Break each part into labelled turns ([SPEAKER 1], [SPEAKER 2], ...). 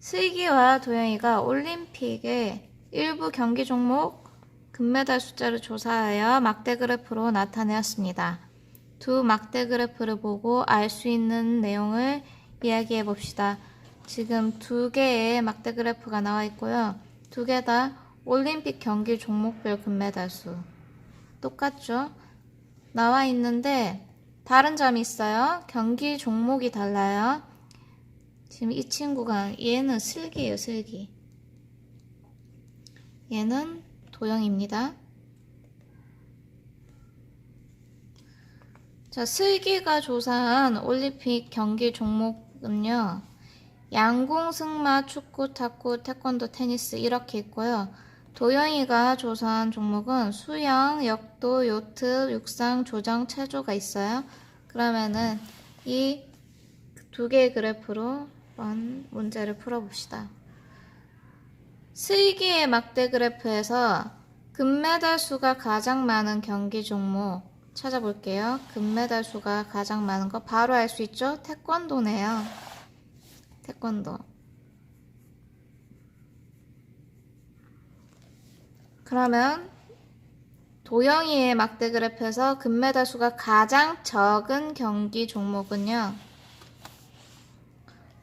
[SPEAKER 1] 슬기와 도영이가 올림픽의 일부 경기 종목 금메달 숫자를 조사하여 막대 그래프로 나타내었습니다. 두 막대 그래프를 보고 알 수 있는 내용을 이야기해 봅시다. 지금 두 개의 막대 그래프가 나와 있고요. 두 개 다 올림픽 경기 종목별 금메달 수. 똑같죠? 나와 있는데 다른 점이 있어요. 경기 종목이 달라요. 지금 이 친구가 얘는 슬기예요, 슬기. 얘는 도영입니다. 자, 슬기가 조사한 올림픽 경기 종목은요. 양궁, 승마, 축구, 탁구, 태권도, 테니스 이렇게 있고요. 도영이가 조사한 종목은 수영, 역도, 요트, 육상, 조정, 체조가 있어요. 그러면은 이 두 개의 그래프로 한번 문제를 풀어봅시다. 슬기의 막대 그래프에서 금메달 수가 가장 많은 경기 종목 찾아볼게요. 금메달 수가 가장 많은 거 바로 알 수 있죠? 태권도네요. 태권도. 그러면 도영이의 막대 그래프에서 금메달 수가 가장 적은 경기 종목은요.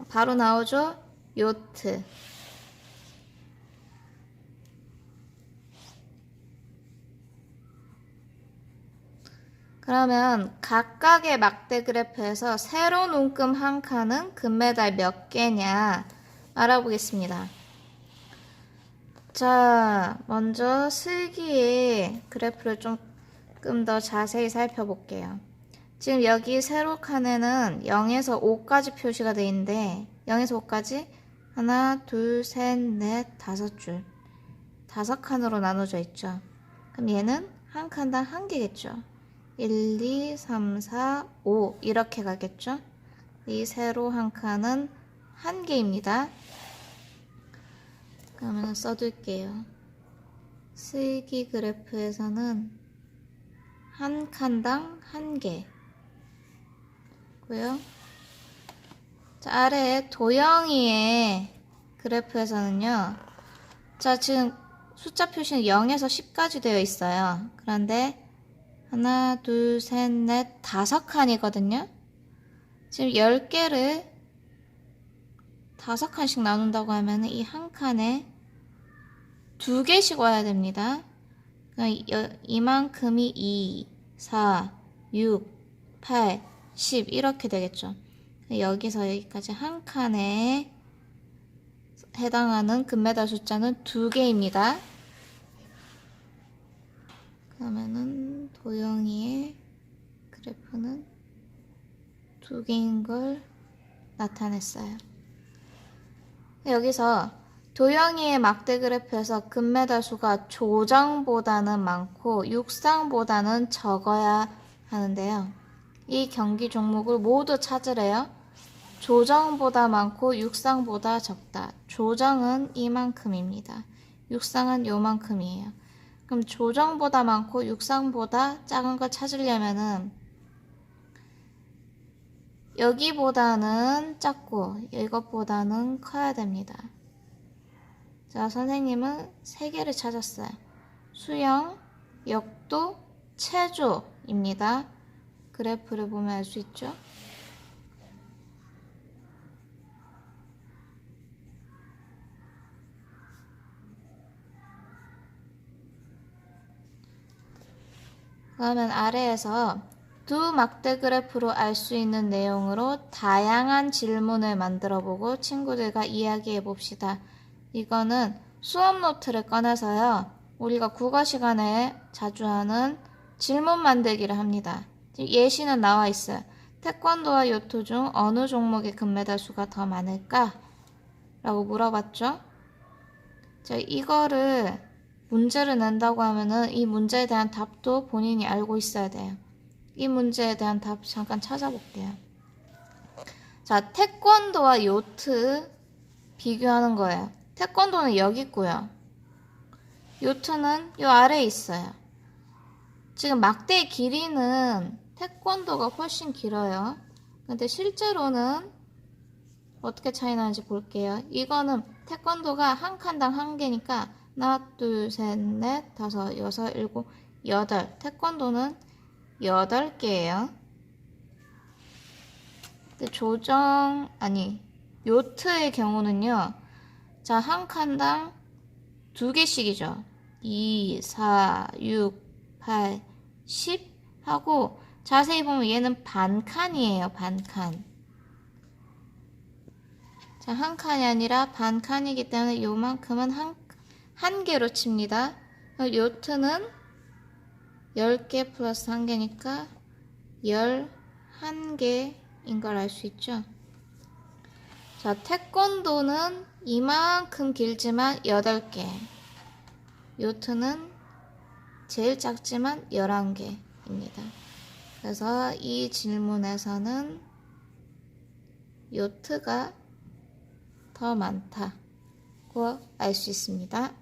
[SPEAKER 1] 바로 나오죠? 요트. 그러면 각각의 막대 그래프에서 세로 눈금 한 칸은 금메달 몇 개냐 알아보겠습니다. 자, 먼저 슬기의 그래프를 조금 더 자세히 살펴볼게요. 지금 여기 세로 칸에는 0에서 5까지 표시가 되어 있는데 0에서 5까지 하나, 둘, 셋, 넷, 다섯 줄 다섯 칸으로 나눠져 있죠. 그럼 얘는 한 칸당 한 개겠죠. 1, 2, 3, 4, 5 이렇게 가겠죠. 이 세로 한 칸은 한 개입니다. 그러면 써둘게요. 슬기 그래프에서는 한 칸당 한 개. 고요. 자, 아래에 도영이의 그래프에서는요. 자, 지금 숫자 표시는 0에서 10까지 되어 있어요. 그런데 하나, 둘, 셋, 넷, 다섯 칸이거든요. 지금 10개를 다섯 칸씩 나눈다고 하면 이 한 칸에 두 개씩 와야 됩니다. 그러니까 이만큼이 2, 4, 6, 8, 10 이렇게 되겠죠. 여기서 여기까지 한 칸에 해당하는 금메달 숫자는 두 개입니다. 그러면은 도영이의 그래프는 두 개인 걸 나타냈어요. 여기서 도영이의 막대 그래프에서 금메달 수가 조정보다는 많고 육상보다는 적어야 하는데요. 이 경기 종목을 모두 찾으래요. 조정보다 많고 육상보다 적다. 조정은 이만큼입니다. 육상은 요만큼이에요. 그럼 조정보다 많고 육상보다 작은 걸 찾으려면은 여기보다는 작고 이것보다는 커야 됩니다. 자, 선생님은 세 개를 찾았어요. 수영, 역도, 체조입니다. 그래프를 보면 알 수 있죠? 그러면 아래에서 두 막대 그래프로 알 수 있는 내용으로 다양한 질문을 만들어 보고 친구들과 이야기해 봅시다. 이거는 수업 노트를 꺼내서요. 우리가 국어 시간에 자주 하는 질문 만들기를 합니다. 예시는 나와 있어요. 태권도와 요트 중 어느 종목의 금메달 수가 더 많을까? 라고 물어봤죠. 자, 이거를 문제를 낸다고 하면은 이 문제에 대한 답도 본인이 알고 있어야 돼요. 이 문제에 대한 답 잠깐 찾아볼게요. 자, 태권도와 요트 비교하는 거예요. 태권도는 여기 있고요. 요트는 요 아래에 있어요. 지금 막대의 길이는 태권도가 훨씬 길어요. 근데 실제로는 어떻게 차이 나는지 볼게요. 이거는 태권도가 한 칸당 한 개니까 하나, 둘, 셋, 넷, 다섯, 여섯, 일곱, 여덟. 태권도는 여덟 개예요. 조정 아니 요트의 경우는요. 자, 한 칸당 두 개씩이죠. 2, 4, 6, 8, 10 하고 자세히 보면 얘는 반 칸이에요. 반 칸. 자, 한 칸이 아니라 반 칸이기 때문에 요만큼은 한, 한 개로 칩니다. 요트는 10개 플러스 한 개니까 11개인 걸 알 수 있죠. 자, 태권도는 이만큼 길지만 8개. 요트는 제일 작지만 11개입니다. 그래서 이 질문에서는 요트가 더 많다고 알 수 있습니다.